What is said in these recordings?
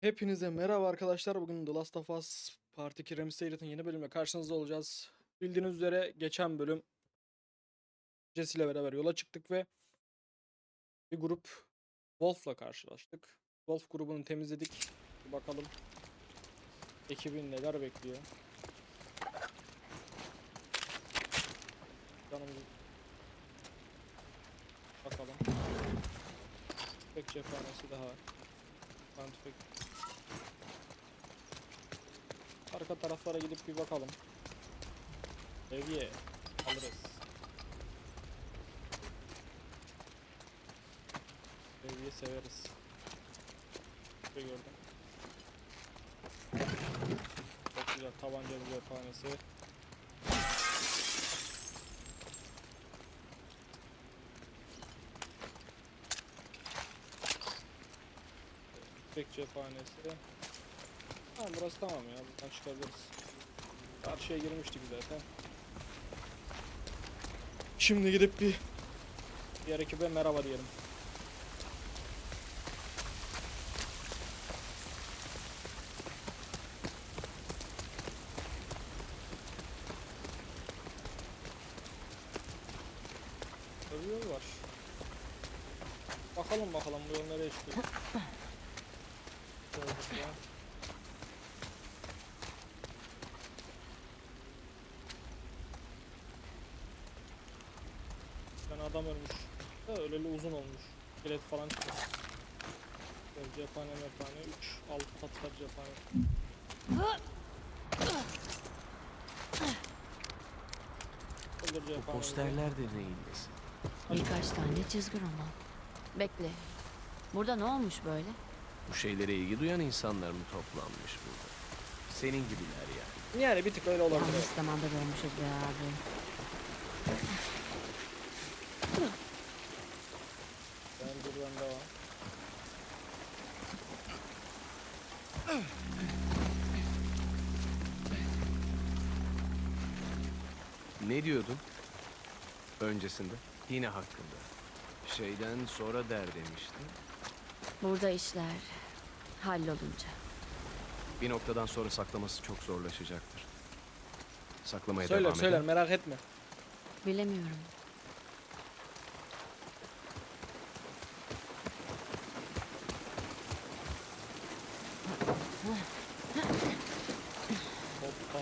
Hepinize merhaba arkadaşlar. Bugün The Last of Us Part 2 Remastered'ın yeni bölümle karşınızda olacağız. Bildiğiniz üzere geçen bölüm Jesse ile beraber yola çıktık ve bir grup Wolf'la karşılaştık. Wolf grubunu temizledik. Bir bakalım ekibin neler bekliyor. Canımızı bakalım. Tüfek cephanesi daha. Ben tüfek Arka taraflara gidip bir bakalım. Seviye alırız. Seviye severiz. Bir gördüm. Çok güzel tabanca bir cephanesi. Tüfek cephanesi. Tamam burası tamam ya. Buradan çıkabiliriz. Karşıya girmiştik zaten. Şimdi gidip bir diğer ekibe merhaba diyelim. Var. Bakalım bakalım bu yol nereye çıkıyor. Gördük ya. Yani adam ölmüş. Da öleli uzun olmuş. Bilet falan. Böyle cephane mephane 3 6 katlar cephane. Olur Bu cephane. posterler de neyin nesi? Birkaç tane çizgi roman. Bekle. Burada ne olmuş böyle? Bu şeylere ilgi duyan insanlar mı toplanmış burada? Senin gibiler yani. Yani bir tık öyle olabilir. Yanlış zamanda görmüşüz be abi. Ben buradan devam. Ne diyordun? Öncesinde. Yine hakkında. Şeyden sonra der demiştin. Burada işler hallolunca. Bir noktadan sonra saklaması çok zorlaşacaktır. Saklamaya Söyler devam söyler eder. merak etme. Bilemiyorum. Hoppa.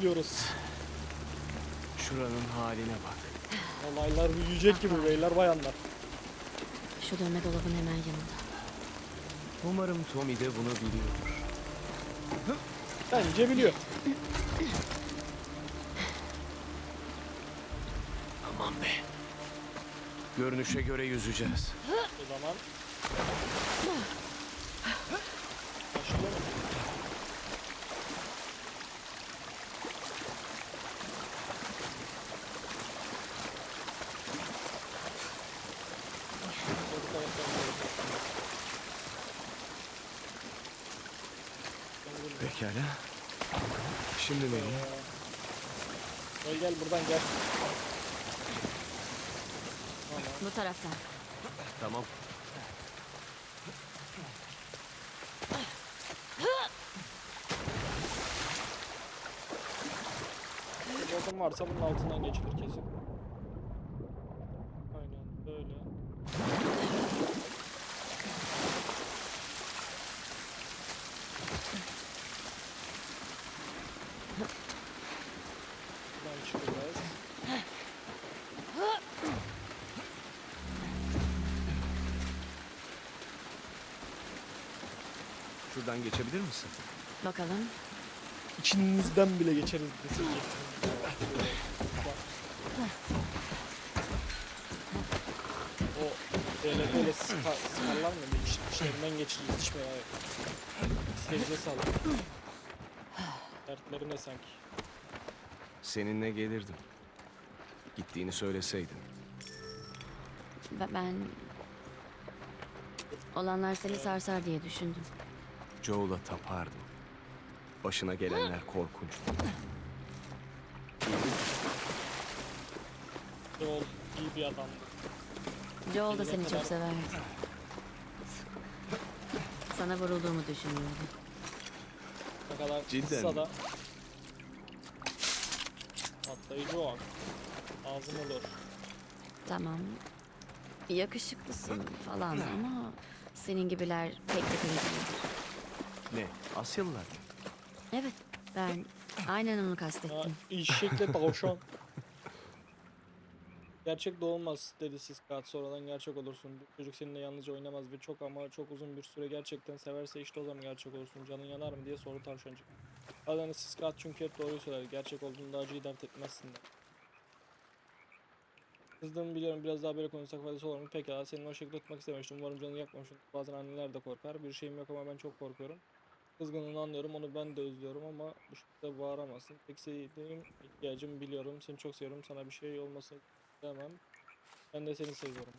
Başlıyoruz. Şuranın haline bak. Olaylar büyüyecek gibi beyler bayanlar. Şu dönme dolabın hemen yanında. Umarım Tommy de bunu biliyordur. Bence biliyor. Aman be. Görünüşe göre yüzeceğiz. O zaman başlıyor mu? Pekala. Şimdi nereye? Gel gel buradan gel. Bu taraftan. Tamam. Bir Bodrum varsa bunun altından geçilir kesin. Şuradan geçebilir misin? Bakalım. İçinizden bile geçeriz desek. O DLP'yle sıkar, sıkarlar mı? İş, işlerinden geçiririz. Hiç merak etme. İstediğine sağlık. Dertleri ne sanki? Seninle gelirdim. Gittiğini söyleseydin. Be- Ben... Olanlar seni sarsar diye düşündüm. Joel'a tapardım. Başına gelenler korkunçtu. Joel iyi bir adamdı. Joel da seni çok severdi. sana vurulduğumu düşünüyordu. Ne kadar Cidden kısa mi? da. Patlayıcı o. Ağzım olur. Tamam. Yakışıklısın falan ama senin gibiler pek de değildir. Ne? Asyalılar mı? Evet, ben aynen onu Ha, kastettim. eşekle tavşan. Gerçek doğulmaz dedi Siskat. Sonradan gerçek olursun. Bu çocuk seninle yalnızca oynamaz ve çok ama çok uzun bir süre gerçekten severse işte o zaman gerçek olursun. Canın yanar mı diye sordu tavşancık. Adana Siskat çünkü hep doğruyu söyler. Gerçek olduğunda acıyı dert etmezsin de. Kızdığımı biliyorum biraz daha böyle konuşsak faydası olur mu? Pekala seni o şekilde tutmak istemiştim. Umarım canını yakmamışım. Bazen anneler de korkar. Bir şeyim yok ama ben çok korkuyorum. Kızgınlığını anlıyorum onu ben de özlüyorum ama bu şekilde bağıramazsın. Tek sevdiğim ihtiyacım biliyorum. Seni çok seviyorum. Sana bir şey olmasını istemem. Ben de seni seviyorum.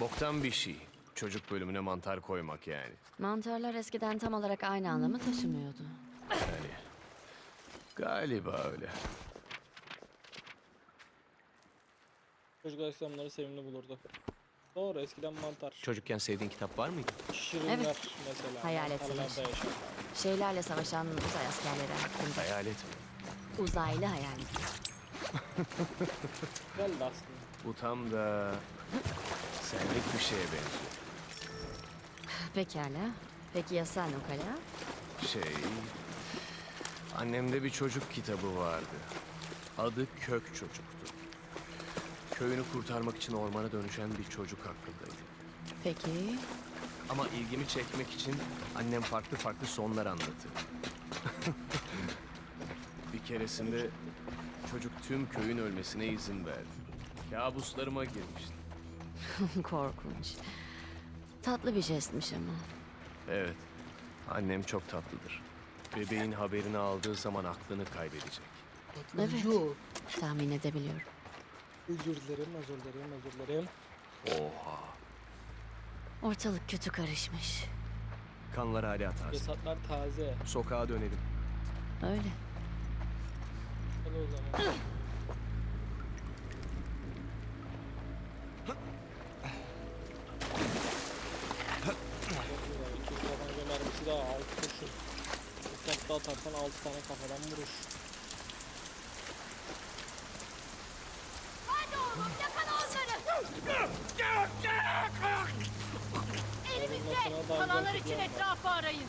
Boktan bir şey. Çocuk bölümüne mantar koymak yani. Mantarlar eskiden tam olarak aynı anlamı taşımıyordu. Yani galiba öyle. Çocuklar eskiden bunları sevimli bulurdu. Doğru eskiden mantar. Çocukken sevdiğin kitap var mıydı? Şirinler Evet. mesela. Hayalet Mantarlarda savaşı. yaşar. Şeylerle savaşan uzay askerleri hakkında. Hayalet mi? Uzaylı hayalet. Güzeldi aslında. Bu tam da senlik bir şeye benziyor. Pekala. Peki ya sen Ukala? Şey... Annemde bir çocuk kitabı vardı. Adı Kök Çocuk'tu. Köyünü kurtarmak için ormana dönüşen bir çocuk hakkındaydı. Peki. Ama ilgimi çekmek için annem farklı farklı sonlar anlatır. bir keresinde çocuk tüm köyün ölmesine izin verdi. Kabuslarıma girmişti. Korkunç. Tatlı bir jestmiş ama. Evet, annem çok tatlıdır. Bebeğin haberini aldığı zaman aklını kaybedecek. Evet. Tahmin edebiliyorum. Özür dilerim, özür dilerim, özür dilerim. Oha. Ortalık kötü karışmış. Kanlar hala taze. Cesetler taze. Sokağa dönelim. Öyle. Hadi o zaman. İki tabanca mermisi daha altı kurşun. Atarsan altı tane kafadan vuruş. Kalanlar için etrafı arayın.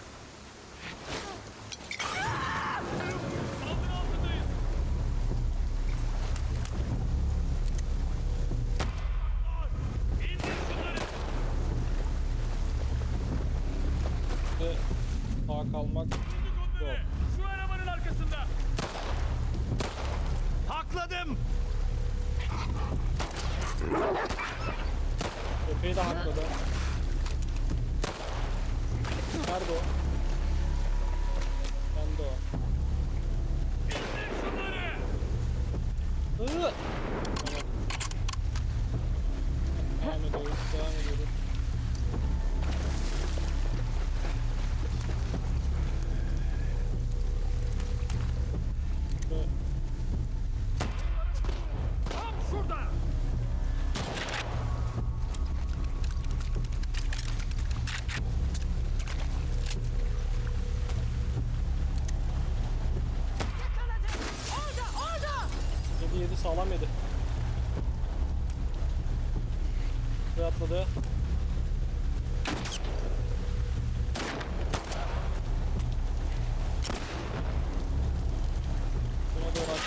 Devam ediyoruz, devam ediyoruz.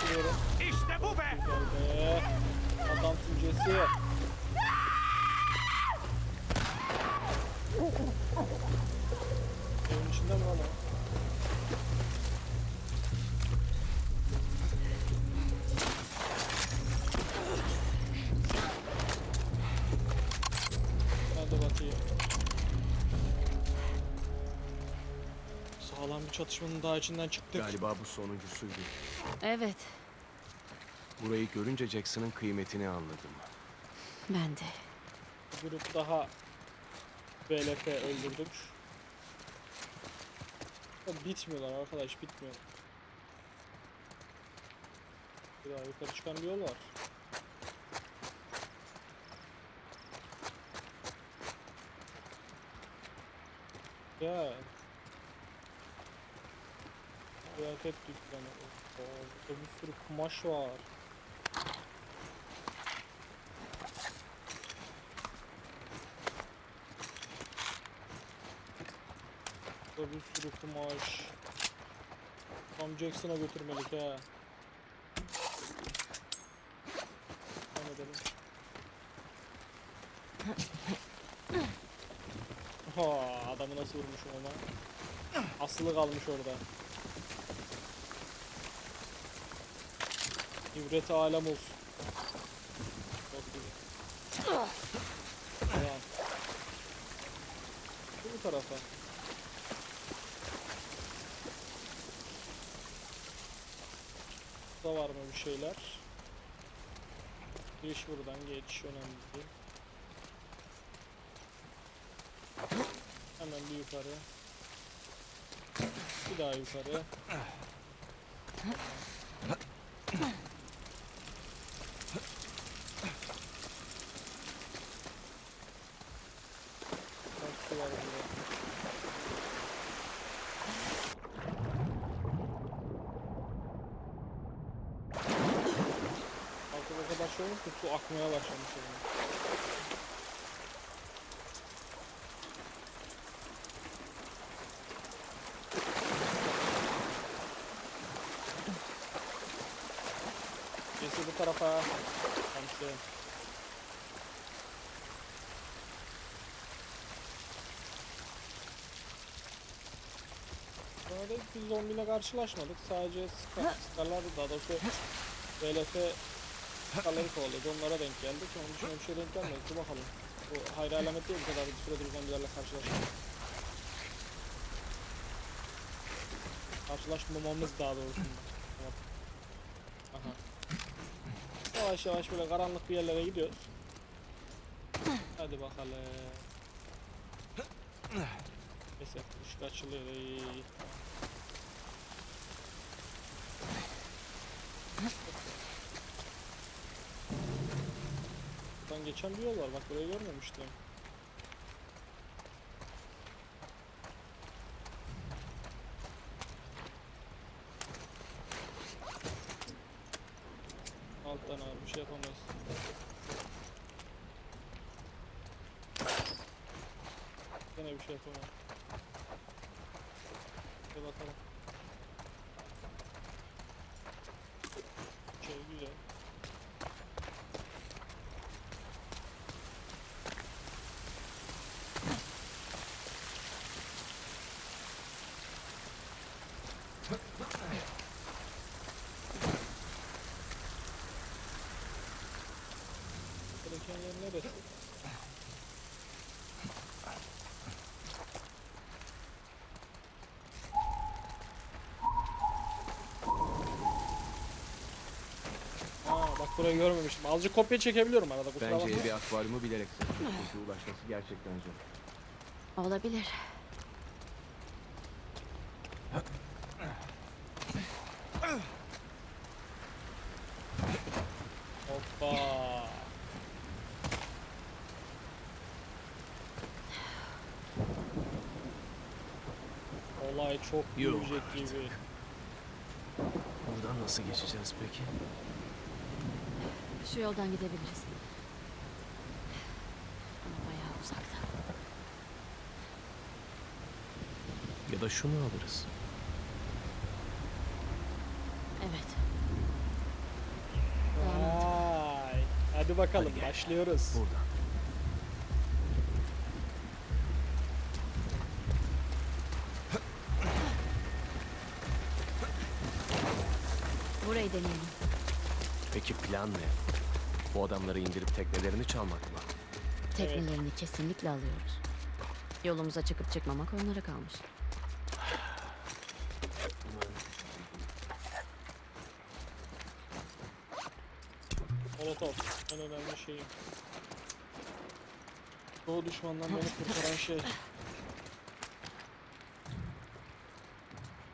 Atlıyorum. İşte bu be. Gel be. Adam fücesi. Evin içinde mi lan? Hadi bakayım. Sağlam bir çatışmanın daha içinden çıktık. Galiba bu sonuncusuydu. Evet, Burayı görünce Jackson'ın kıymetini anladım. ben de. Grup daha BLF öldürdük. Ya bitmiyorlar arkadaş bitmiyor. Bir daha yukarı çıkan bir yol var. Ya. Kıyafet dükkanı. Burada bir sürü kumaş var. Burada bir sürü kumaş. Tam Jackson'a götürmelik ha. Devam edelim. Ha, adamı nasıl vurmuşum ona? Asılı kalmış orada. İbret alem olsun. Çok iyi. Tamam. Bu tarafa. Burada var mı bir şeyler? Giriş buradan geç önemli değil. Hemen bir yukarı. Bir daha yukarı. Bak su var burada. Artık o kadar şey akmaya başlamış yani. Birisi bu tarafa. Hamsi. Sonra da zombiyle karşılaşmadık. Sadece ska- skalar daha doğrusu VLF skaları kovalıyordu. Onlara denk geldik. Onun dışında bir şey denk gelmedi. Dur bakalım. Bu hayra alamet değil bu kadar bir süredir zombilerle karşılaşmadık. Karşılaşmamamız daha doğrusu. Aha. Yavaş yavaş böyle karanlık bir yerlere gidiyoruz. Hadi bakalım. Neyse ışık açılıyor. İyi. Buradan geçen bir yol var. Bak burayı görmemiştim. Alttan abi bir şey yapamayız. Gene bir şey yapamam. Bir bakalım. Şey güzel. Gereken yer neresi? Aa bak burayı görmemiştim. Azıcık kopya çekebiliyorum arada kusura bakma. Bence bir akvaryumu bilerek seçtim. Çünkü ulaşması gerçekten zor. Olabilir. Hoppa. Olay çok büyüyecek gibi. Buradan nasıl geçeceğiz peki? Şu yoldan gidebiliriz. Ama bayağı uzakta. Ya da şunu alırız. Evet. Vay. Hadi bakalım Hadi gel. başlıyoruz. Buradan. Burayı deneyelim. Peki plan ne? Bu adamları indirip teknelerini çalmak mı? Teknelerini kesinlikle alıyoruz. Yolumuza çıkıp çıkmamak onlara kalmış. Molotov. En önemli şeyim. Doğu düşmandan beni kurtaran şey.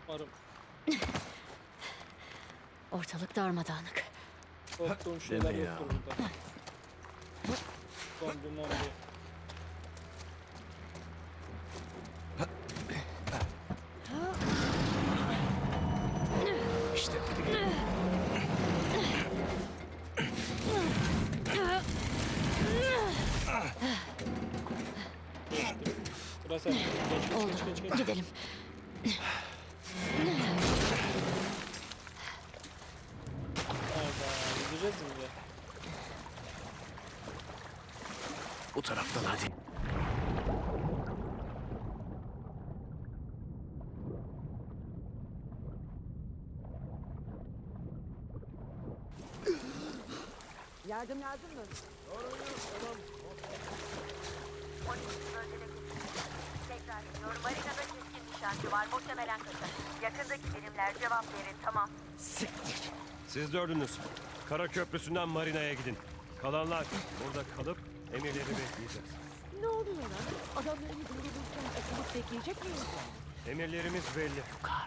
Umarım Ortalık darmadağınık. Korktuğum şeyler Deme ya. yoktur burada. Zombi mombi. İşte budur. Burası. Geç, geç, geç, geç, geç. Gidelim. Hayda. Yüzeceğiz mi de? Bu taraftan hadi. Yardım lazım mı? Tekrar ediyorum. Marina'da keskin nişancı var. Muhtemelen kaçar. Yakındaki birimler cevap verin. Tamam. Siz dördünüz. Kara Köprüsü'nden Marina'ya gidin. Kalanlar burada kalıp emirleri bekleyeceğiz. Ne oluyor lan? Adamlarımız vurulurken takılıp bekleyecek miyiz? Emirlerimiz belli.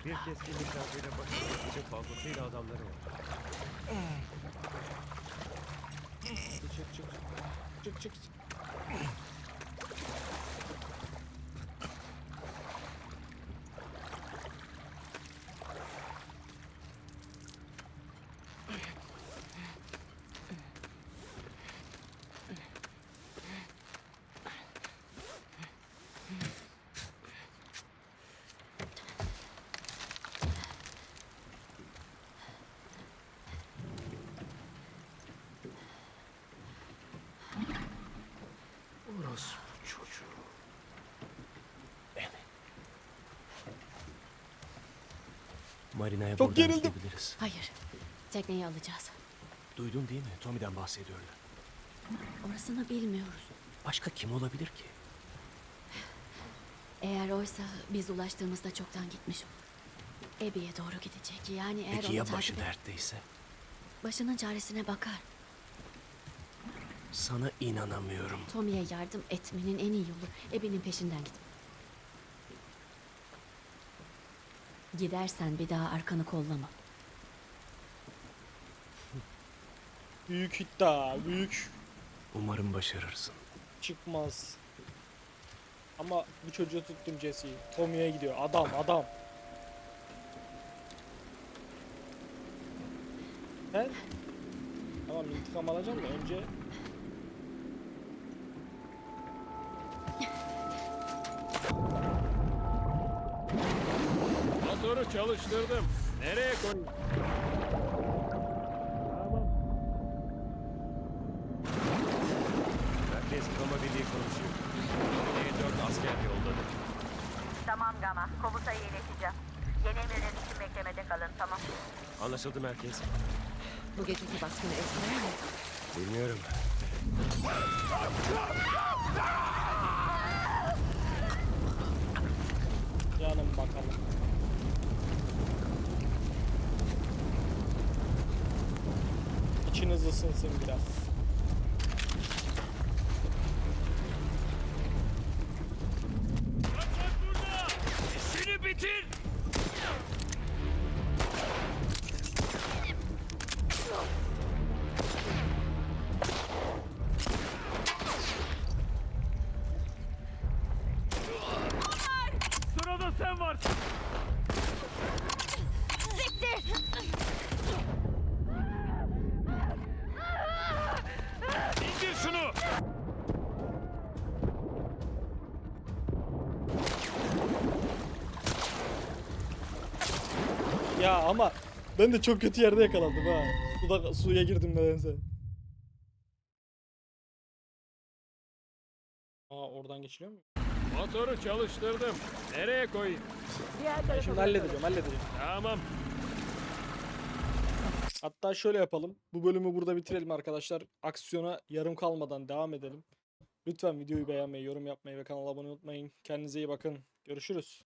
Bir keskin nişancıyla başlamak için fazlasıyla adamları var. Çık çık. Çık çık. Orospu çocuğu. Evet. Marina'ya Çok buradan gerildim. gidebiliriz. Hayır. Tekneyi alacağız. Duydun değil mi? Tommy'den bahsediyorlar. Orasını bilmiyoruz. Başka kim olabilir ki? Eğer oysa biz ulaştığımızda çoktan gitmiş olur. Ebi'ye doğru gidecek. Yani eğer Peki onu ya takip başı et- dertteyse? başının çaresine bakar. Sana inanamıyorum. Tommy'ye yardım etmenin en iyi yolu Ebi'nin peşinden git. Gidersen bir daha arkanı kollama. Büyük iddia. Büyük. Umarım başarırsın. Çıkmaz. Ama bu çocuğu tuttum Jesse'yi. Tommy'ye gidiyor. Adam adam. He? Tamam intikam alacağım da önce Motoru çalıştırdım. Nereye koyayım? Merkez Kama Birliği konuşuyor. Marina'ya dört asker yolladı. Tamam Gama. Komutayı ileteceğim. Yeni emirler için beklemede kalın. Tamam. Anlaşıldı merkez. Bu geceki baskını etkiler mi? Bilmiyorum. canım bakalım. İçiniz ısınsın biraz. Ya ama ben de çok kötü yerde yakalandım ha. Suda, suya girdim nedense. Aa oradan geçiliyor mu? Motoru çalıştırdım. Nereye koyayım? Diğer Ben tarafa şimdi halledeceğim halledeceğim. Tamam. Hatta şöyle yapalım. Bu bölümü burada bitirelim arkadaşlar. Aksiyona yarım kalmadan devam edelim. Lütfen videoyu beğenmeyi, yorum yapmayı ve kanala abone olmayı unutmayın. Kendinize iyi bakın. Görüşürüz.